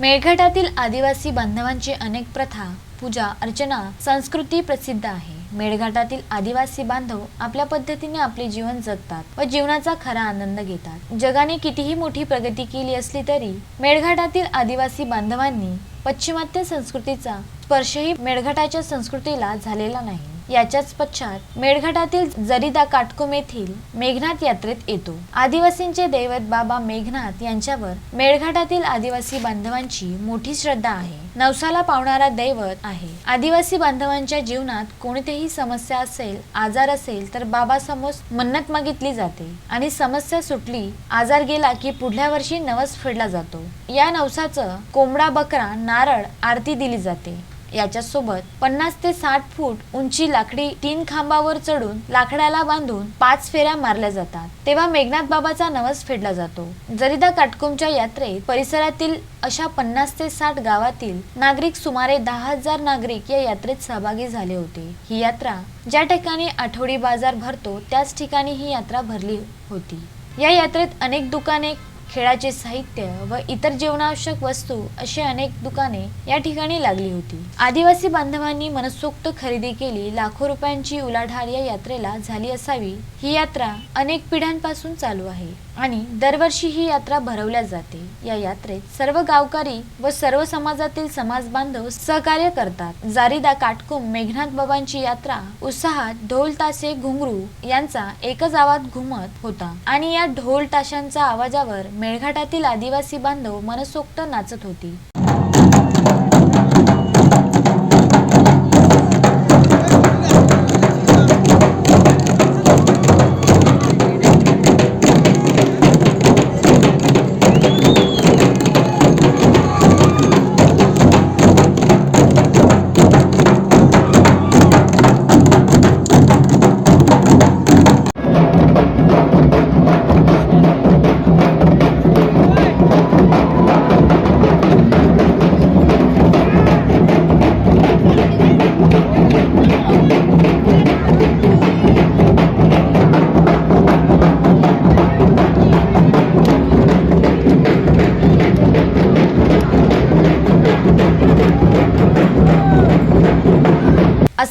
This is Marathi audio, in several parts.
मेळघाटातील आदिवासी बांधवांची अनेक प्रथा पूजा अर्चना संस्कृती प्रसिद्ध आहे. मेळघाटातील आदिवासी बांधव आपल्या पद्धतीने आपले जीवन जगतात व जीवनाचा खरा आनंद घेतात. जगाने कितीही मोठी प्रगती केली असली तरी मेळघाटातील आदिवासी बांधवांनी पश्चिमात्य संस्कृतीचा स्पर्शही मेळघाटाच्या संस्कृतीला झालेला नाही. याच्याच पश्चात मेळघाटातील जरिदा काटकोम येथील मेघनाथ यात्रेत येतो. आदिवासींचे दैवत बाबा मेघनाथ यांच्यावर मेळघाटातील आदिवासी बांधवांची मोठी श्रद्धा आहे. नवसाला पावणारा दैवत आहे. आदिवासी बांधवांच्या जीवनात कोणतीही समस्या असेल आजार असेल तर बाबासमोर मन्नत मागितली जाते आणि समस्या सुटली आजार गेला की पुढल्या वर्षी नवस फेडला जातो. या नवसाचं कोंबडा बकरा नारळ आरती दिली जाते. याच्यासोबत पन्नास ते साठ फूट उंची लाकडी तीन खांबावर चढून लाकडाला बांधून पाच फेऱ्या मारल्या जातात. तेव्हा मेघनाथ बाबाचा नवस फेडला जातो. जरिदा काटकुमच्या यात्रेत परिसरातील अशा पन्नास ते साठ गावातील नागरिक सुमारे दहा हजार नागरिक या यात्रेत सहभागी झाले होते. ही यात्रा ज्या ठिकाणी आठवडी बाजार भरतो त्याच ठिकाणी ही यात्रा भरली होती. या यात्रेत अनेक दुकाने खेळाचे साहित्य व इतर जीवनावश्यक वस्तू अशी अनेक दुकाने या ठिकाणी लागली होती. आदिवासी बांधवांनी मनसोक्त खरेदी केली लाखो रुपयांची उलाढाल या यात्रेला झाली असावी ही यात्रा अनेक पिढ्यांपासून चालू आहे आणि दरवर्षी ही यात्रा भरवल्या जाते. या यात्रेत सर्व गावकरी व सर्व समाजातील समाज बांधव सहकार्य करतात. जारीदा काटकुम मेघनाथ बाबांची यात्रा उत्साहात ढोल तासे घुंगरू यांचा एकच आवाज घुमत होता आणि या ढोल ताशांच्या आवाजावर मेळघाटातील आदिवासी बांधव मनसोक्त नाचत होती.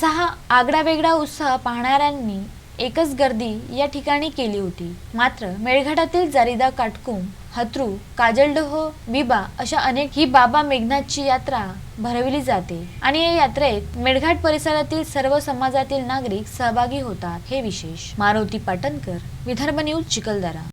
असा हा आगळा वेगळा उत्साह पाहणाऱ्यांनी एकच गर्दी या ठिकाणी केली होती. मात्र मेळघाटातील जारीदा काटकुम हत्रू काजलडोह बिबा अशा अनेक ही बाबा मेघनाथची यात्रा भरविली जाते आणि या यात्रेत मेळघाट परिसरातील सर्व समाजातील नागरिक सहभागी होतात. हे विशेष. मारुती पाटणकर विदर्भ न्यूज चिखलदरा.